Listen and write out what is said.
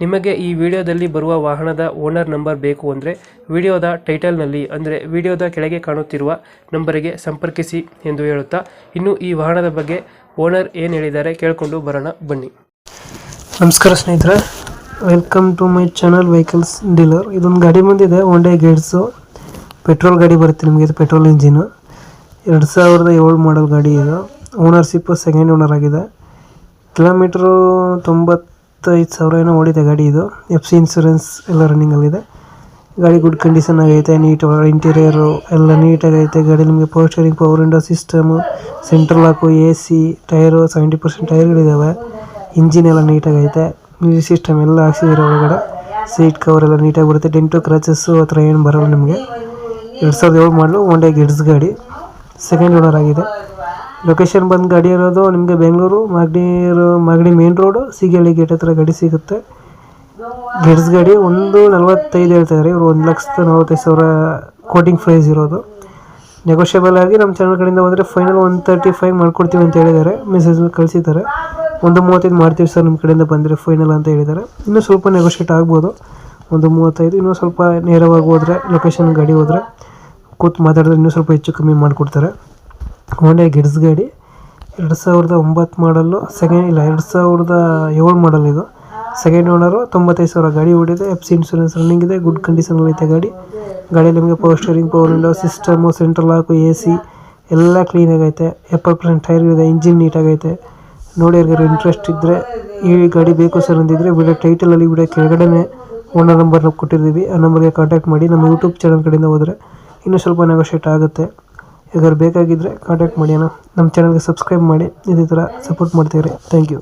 ನಿಮಗೆ ಈ ವಿಡಿಯೋದಲ್ಲಿ ಬರುವ ವಾಹನದ ಓನರ್ ನಂಬರ್ ಬೇಕು ಅಂದರೆ ವಿಡಿಯೋದ ಟೈಟಲ್ನಲ್ಲಿ ಅಂದರೆ ವಿಡಿಯೋದ ಕೆಳಗೆ ಕಾಣುತ್ತಿರುವ ನಂಬರಿಗೆ ಸಂಪರ್ಕಿಸಿ ಎಂದು ಹೇಳುತ್ತಾ, ಇನ್ನು ಈ ವಾಹನದ ಬಗ್ಗೆ ಓನರ್ ಏನು ಹೇಳಿದ್ದಾರೆ ಕೇಳಿಕೊಂಡು ಬರೋಣ, ಬನ್ನಿ. ನಮಸ್ಕಾರ ಸ್ನೇಹಿತರೆ, welcome to my channel vehicles dealer. ಇದೊಂದು ಗಾಡಿ ಬಂದಿದೆ ಒನ್ ಗೇಟ್ಸು ಪೆಟ್ರೋಲ್ ಗಾಡಿ ಬರುತ್ತೆ ನಿಮಗೆ, ಇದು ಪೆಟ್ರೋಲ್ ಇಂಜಿನು. ಎರಡು ಸಾವಿರದ ಏಳು ಮಾಡಲ್ ಗಾಡಿ ಇದು. ಓನರ್ಶಿಪ್ ಸೆಕೆಂಡ್ ಓನರ್ ಆಗಿದೆ. ಕಿಲೋಮೀಟ್ರು ತೊಂಬತ್ತೈದು ಸಾವಿರ ಏನೋ ಓಡಿದೆ ಗಾಡಿ ಇದು. ಎಫ್ ಸಿ ಇನ್ಸೂರೆನ್ಸ್ ಎಲ್ಲ ರನ್ನಿಂಗಲ್ಲಿದೆ ಗಾಡಿ ಗುಡ್ ಕಂಡೀಷನ್ ಆಗೈತೆ ನೀಟ್ ಇಂಟೀರಿಯರು ಎಲ್ಲ ನೀಟಾಗೈತೆ ಗಾಡಿ ನಿಮಗೆ power power window system central lock A C tyre seventy percent ಟೈರ್ಗಳಿದ್ದಾವೆ engine ಎಲ್ಲ ನೀಟಾಗೈತೆ ಮ್ಯೂಸಿಕ್ ಸಿಸ್ಟಮ್ ಎಲ್ಲ ಹಾಕ್ಸಿದ್ದಾರೆ ಒಳಗಡೆ. ಸೀಟ್ ಕವರ್ ಎಲ್ಲ ನೀಟಾಗಿ ಬರುತ್ತೆ. ಡೆಂಟು ಕ್ರಚಸ್ಸು ಆ ಥರ ಏನು ಬರೋಲ್ಲ ನಿಮಗೆ. ಎರಡು ಸಾವಿರದ ಏಳು ಮಾಡಲು ಒನ್ ಗಿಡ್ಸ್ ಗಾಡಿ. ಸೆಕೆಂಡ್ ಓನರ್ ಆಗಿದೆ. ಲೊಕೇಶನ್ ಬಂದು ಗಾಡಿ ಇರೋದು ನಿಮಗೆ Bengaluru Magadi Magadi main road Sigehalli gate ಹತ್ರ ಗಾಡಿ ಸಿಗುತ್ತೆ. ಗೇಟ್ಸ್ ಗಾಡಿ ಒಂದು ನಲ್ವತ್ತೈದು ಹೇಳ್ತಿದ್ದಾರೆ ಇವರು ಒಂದು ಲಕ್ಷದ ನಲ್ವತ್ತೈದು ಸಾವಿರ ಕೋಟಿಂಗ್ ಪ್ರೈಸ್ ಇರೋದು. ನೆಗೋಷಿಯಬಲ್ ಆಗಿ ನಮ್ಮ ಚಾನಲ್ ಕಡೆಯಿಂದ ಹೋದರೆ ಫೈನಲ್ ಒನ್ ತರ್ಟಿ ಫೈವ್ ಮಾಡ್ಕೊಡ್ತೀವಿ ಅಂತ ಹೇಳಿದ್ದಾರೆ. ಮೆಸೇಜ್ ಕಳಿಸಿದ್ದಾರೆ. ಒಂದು ಮೂವತ್ತೈದು ಮಾಡ್ತೀವಿ ಸರ್ ನಿಮ್ಮ ಕಡೆಯಿಂದ ಬಂದರೆ ಫೈನಲ್ ಅಂತ ಹೇಳಿದ್ದಾರೆ. ಇನ್ನೂ ಸ್ವಲ್ಪ ನೆಗೋಷಿಯೇಟ್ ಆಗ್ಬೋದು. ಒಂದು ಮೂವತ್ತೈದು, ಇನ್ನೂ ಸ್ವಲ್ಪ ನೇರವಾಗಿ ಹೋದರೆ ಲೊಕೇಶನ್ ಗಾಡಿ ಹೋದರೆ ಕೂತು ಮಾತಾಡಿದ್ರೆ ಇನ್ನೂ ಸ್ವಲ್ಪ ಹೆಚ್ಚು ಕಮ್ಮಿ ಮಾಡಿಕೊಡ್ತಾರೆ. ಹೋಂಡಾ ಗಿಡ್ಸ್ ಗಾಡಿ. ಎರಡು ಸಾವಿರದ ಒಂಬತ್ತು ಮಾಡಲ್ಲು ಸೆಕೆಂಡ್ ಇಲ್ಲ, ಎರಡು ಸಾವಿರದ ಏಳು ಮಾಡಲ್ ಇದು. ಸೆಕೆಂಡ್ ಓನರು ತೊಂಬತ್ತೈದು ಸಾವಿರ ಗಾಡಿ ಓಡಿದೆ. ಎಫ್ ಸಿ ಇನ್ಶೂರೆನ್ಸ್ ರನ್ನಿಂಗ್ ಇದೆ ಗುಡ್ ಕಂಡೀಷನಲ್ಲಿ ಐತೆ ಗಾಡಿ. ಗಾಡಿಯಲ್ಲಿ ನಿಮಗೆ power steering power window system central lock A C ಎಲ್ಲ ಕ್ಲೀನಾಗೈತೆ ಎಪ್ಪತ್ತು ಪರ್ಸೆಂಟ್ ಟೈರ್ ಇದೆ ಇಂಜಿನ್ ನೀಟಾಗೈತೆ ನೋಡಿ ಯಾರಿಗಾರು ಇಂಟ್ರೆಸ್ಟ್ ಇದ್ದರೆ ಈ ಗಾಡಿ ಬೇಕು ಸರ್ ಅಂದಿದ್ದರೆ ವಿಡಿಯೋ ಟೈಟಲಲ್ಲಿ ವಿಡಿಯೋ ಕೆಳಗಡೆ ಓನರ್ ನಂಬರ್ನ ಕೊಟ್ಟಿದ್ದೀವಿ. ಆ ನಂಬರ್ಗೆ ಕಾಂಟ್ಯಾಕ್ಟ್ ಮಾಡಿ ನಮ್ಮ ಯೂಟ್ಯೂಬ್ ಚಾನಲ್ ಕಡೆಯಿಂದ ಹೋದರೆ ಇನ್ನೂ ಸ್ವಲ್ಪ ನೆಗೋಷಿಯೇಟ್ ಆಗುತ್ತೆ. ಯಾವ್ದಾದ್ರು ಬೇಕಾಗಿದ್ದರೆ ಕಾಂಟ್ಯಾಕ್ಟ್ ಮಾಡಿ ಅಣ್ಣ. ನಮ್ಮ ಚಾನಲ್ಗೆ ಸಬ್ಸ್ಕ್ರೈಬ್ ಮಾಡಿ. ಇದೇ ಥರ ಸಪೋರ್ಟ್ ಮಾಡ್ತೀವಿ ಥ್ಯಾಂಕ್ ಯು